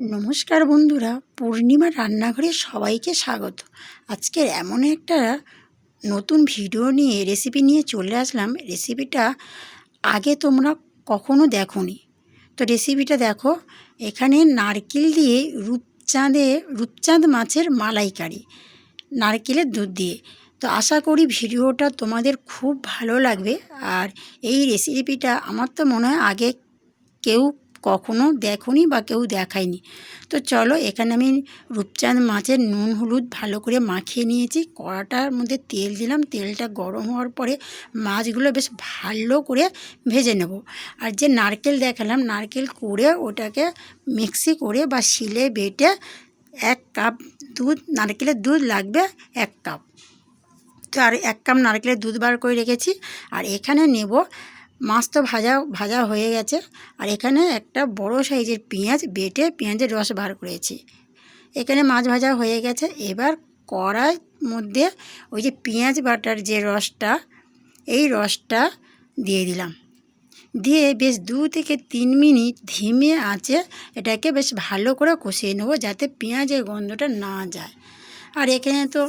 নমস্কার বন্ধুরা পূর্ণিমা রান্নাঘরে সবাইকে স্বাগত। আজকের এমন একটা নতুন ভিডিও নিয়ে রেসিপি নিয়ে চলে আসলাম। রেসিপিটা আগে তোমরা কখনো দেখোনি। তো রেসিপিটা দেখো, এখানে নারকেল দিয়ে রূপচাঁদে, রূপচাঁদ মাছের মালাইকারি, নারকেলের দুধ দিয়ে। তো আশা করি ভিডিওটা তোমাদের খুব ভালো লাগবে। আর এই রেসিপিটা আমার তো মনে হয় আগে কেউ কখনো দেখোনি বা কেউ দেখায়নি। তো চলো এখানে আমি রূপচাঁদ মাছের নুন, হলুদ ভালো করে মাখিয়ে নিয়েছি। কড়াটার মধ্যে তেল দিলাম। তেলটা গরম হওয়ার পরে মাছগুলো বেশ ভালো করে ভেজে নেব। আর যে নারকেল দেখালাম, নারকেল করে ওটাকে মিক্সি করে বা শিলে বেটে এক কাপ দুধ, নারকেলের দুধ লাগবে এক কাপ। তো আর এক কাপ নারকেলের দুধ বার করে রেখেছি। আর এখানে নেব মাছ তো ভাজা ভাজা হয়ে গেছে। আর এখানে একটা বড় সাইজের পেঁয়াজ বেটে পেঁয়াজের রস বার করেছি। এখানে মাছ ভাজা হয়ে গেছে। এবার কড়াই মধ্যে ওই যে পেঁয়াজ বাটার যে রসটা, এই রসটা দিয়ে দিলাম। দিয়ে বেশ দু থেকে তিন মিনিট ধিমে আঁচে এটাকে বেশ ভালো করে কষিয়ে নেব যাতে পেঁয়াজের গন্ধটা না যায়। আর এখানে তো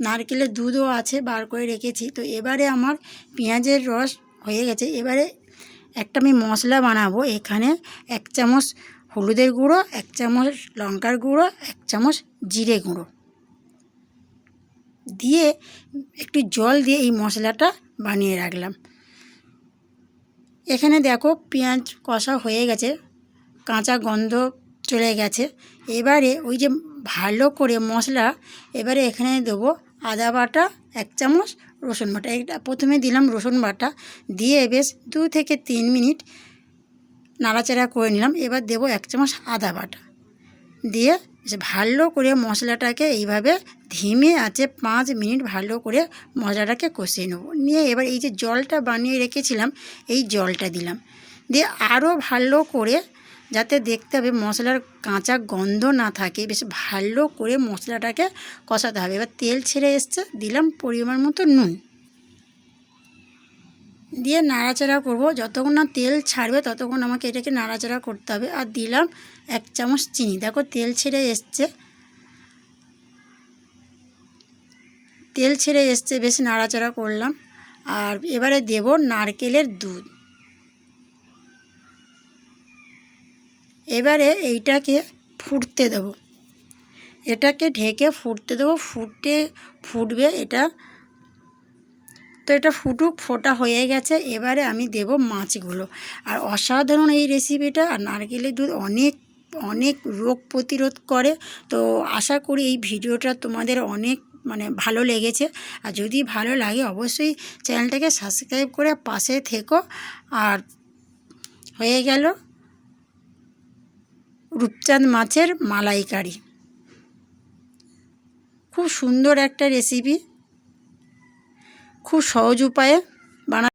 নারকেলের দুধও আছে বার করে রেখেছি। তো এবারে আমার পেঁয়াজের রস হয়ে গেছে। এবারে একটা আমি মশলা বানাবো। এখানে এক চামচ হলুদের গুঁড়ো, এক চামচ লঙ্কার গুঁড়ো, এক চামচ জিরে গুঁড়ো। দিয়ে একটু জল দিয়ে এই মশলাটা বানিয়ে রাখলাম। এখানে দেখো পেঁয়াজ কষা হয়ে গেছে, কাঁচা গন্ধ চলে গেছে। এবারে ওই যে ভালো করে মশলা, এবারে এখানে দেবো আদা বাটা, এক চামচ রসুন বাটা। এটা প্রথমে দিলাম রসুন বাটা। দিয়ে বেশ দু থেকে তিন মিনিট নাড়াচাড়া করে নিলাম। এবার দেবো এক চামচ আদা বাটা। দিয়ে ভালো করে মশলাটাকে এইভাবে ধিমে আছে পাঁচ মিনিট ভালো করে মশলাটাকে কষিয়ে নেব। নিয়ে এবার এই যে জলটা বানিয়ে রেখেছিলাম, এই জলটা দিলাম। দিয়ে আরও ভালো করে যাতে দেখতে হবে মশলার কাঁচা গন্ধ না থাকে। বেশ ভালো করে মশলাটাকে কষাতে হবে। এবার তেল ছেড়ে এসছে, দিলাম পরিমাণ মতো নুন। দিয়ে নাড়াচাড়া করব। যতক্ষণ না তেল ছাড়বে, ততক্ষণ আমাকে এটাকে নাড়াচাড়া করতে হবে। আর দিলাম এক চামচ চিনি। দেখো তেল ছেড়ে এসছে। তেল ছেড়ে এসছে, বেশ নাড়াচাড়া করলাম। আর এবারে দেব নারকেলের দুধ। এবারে এইটাকে ফুটতে দেব। এটাকে ঢেকে ফুটতে দেবো। ফুটে, ফুটবে এটা। তো এটা ফুটুক, ফোটা হয়ে গেছে। এবারে আমি দেব মাছগুলো। আর অসাধারণ এই রেসিপিটা আর নারকেলের দুধ অনেক অনেক রোগ প্রতিরোধ করে। তো আশা করি এই ভিডিওটা তোমাদের অনেক মানে ভালো লেগেছে। আর যদি ভালো লাগে, অবশ্যই চ্যানেলটাকে সাবস্ক্রাইব করে পাশে থেকো। আর হয়ে গেল রূপচাঁদ মাছের মালাইকারি। খুব সুন্দর একটা রেসিপি খুব সহজ উপায়ে বানা